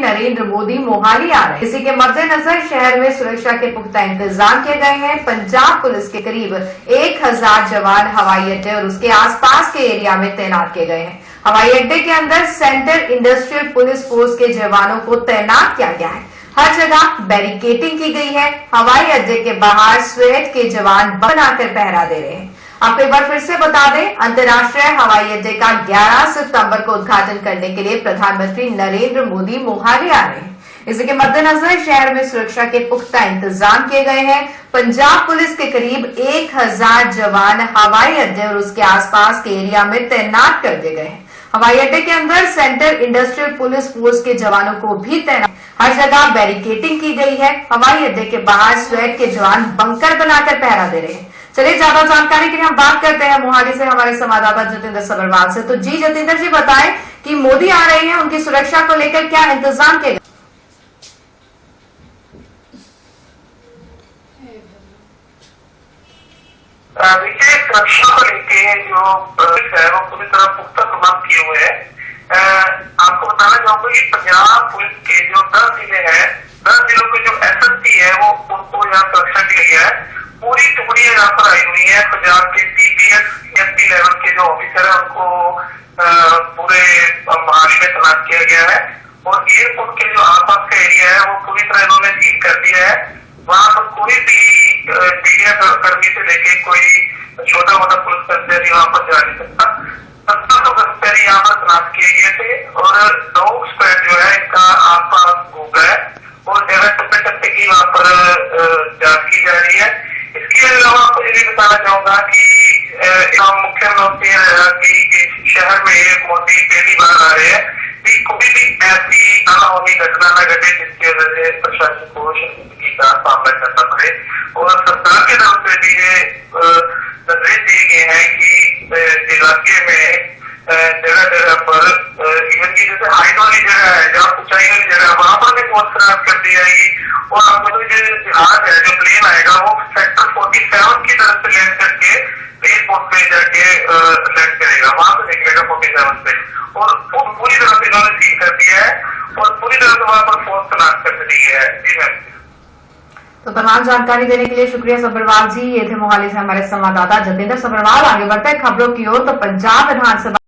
नरेंद्र मोदी मोहाली आ रहे हैं। इसी के मद्देनजर शहर में सुरक्षा के पुख्ता इंतज़ाम किए गए हैं। पंजाब पुलिस के करीब एक हज़ार जवान हवाई अड्डे और उसके आसपास के एरिया में तैनात किए गए हैं। हवाई अड्डे के अंदर सेंट्रल इंडस्ट्रियल पुलिस फोर्स के जवानों को तैनात किया गया है। हर जगह बैरिकेटिंग की गई है। हवाई अड्डे के बाहर स्वेट के जवान बनाकर पहरा दे रहे हैं। आपको एक बार फिर से बता दें, अंतर्राष्ट्रीय हवाई अड्डे का 11 सितंबर को उद्घाटन करने के लिए प्रधानमंत्री नरेंद्र मोदी मोहाली आ रहे हैं इसी के मद्देनजर शहर में सुरक्षा के पुख्ता इंतज़ाम किए गए हैं। पंजाब पुलिस के करीब एक हज़ार जवान हवाई अड्डे और उसके आसपास के एरिया में तैनात कर दिए गए हैं। हवाई अड्डे के अंदर सेंट्रल इंडस्ट्रियल पुलिस फोर्स के जवानों को भी तैनात हर जगह बैरिकेटिंग की गई है। हवाई अड्डे के बाहर स्वेट के जवान बंकर बनाकर पहरा दे रहे हैं। चलिए, ज़्यादा जानकारी के लिए हम बात करते हैं मोहाली से, हमारे संवाददाता जतेंद्र सबरवाल से। तो जी, जतेंद्र जी, बताएँ कि मोदी आ रहे हैं, उनकी सुरक्षा को लेकर क्या इंतज़ाम किए गए? सुरक्षा को लेके जो है, वो पूरी तरह पुख्ता प्रबंध किए हुए हैं। आपको बताना चाहूँगा कि पंजाब पुलिस के जो दस ज़िले हैं, दस जिलों के जो एस है, वो उनको यहाँ सुरक्षा दी गई है। पूरी टुकड़ियाँ यहाँ पर आई हुई है। पंजाब के सीपीएस एसपी लेवल के जो ऑफिसर है, उनको पूरे महाली में तैनात किया गया है। और एयरपोर्ट के जो आसपास का एरिया है, वो पूरी तरह इन्होंने सील कर दिया है। वहाँ पर कोई भी मीडिया कर्मी से लेके कोई छोटा मोटा पुलिस कर्मचारी वहाँ पर जा नहीं सकता। सत्तर सौ कर्मचारी यहाँ पर तैनात किए गए थे और डॉग स्क्वाड जो है इसका आसपास घूम रहा है। और टप्पे की वहाँ पर जाँच की जा रही है। ये भी बताना चाहूँगा कि यहाँ मुख्य रूप से कि शहर में मोदी पहली बार आ रहे हैं कि कोई भी ऐसी अनहोनी घटना न घटे जिसकी वजह से प्रशासन को शर्मिंदगी का सामना करना पड़े। और सरकार की तरफ़ से भी ये निर्देश दिए गए हैं कि इलाके में जगह जगह पर इवन की जैसे हाइट वाली जगह है, जहाँ ऊंचाई वाली जगह है, वहाँ पर भी फोर्स तैनात कर दी जाएगी। और आपको तो जो जहाज़ है, जो प्लेन आएगा, वो और वो पूरी तरह से इन्होंने ठीक कर दिया है और पूरी तरह से वहाँ पर फोर्स तैनात कर दी है। जी मैम। तो तमाम जानकारी देने के लिए शुक्रिया सबरवाल जी। ये थे मोहाली से हमारे संवाददाता जतेंद्र सबरवाल। आगे बढ़ते हैं खबरों की ओर। तो पंजाब विधानसभा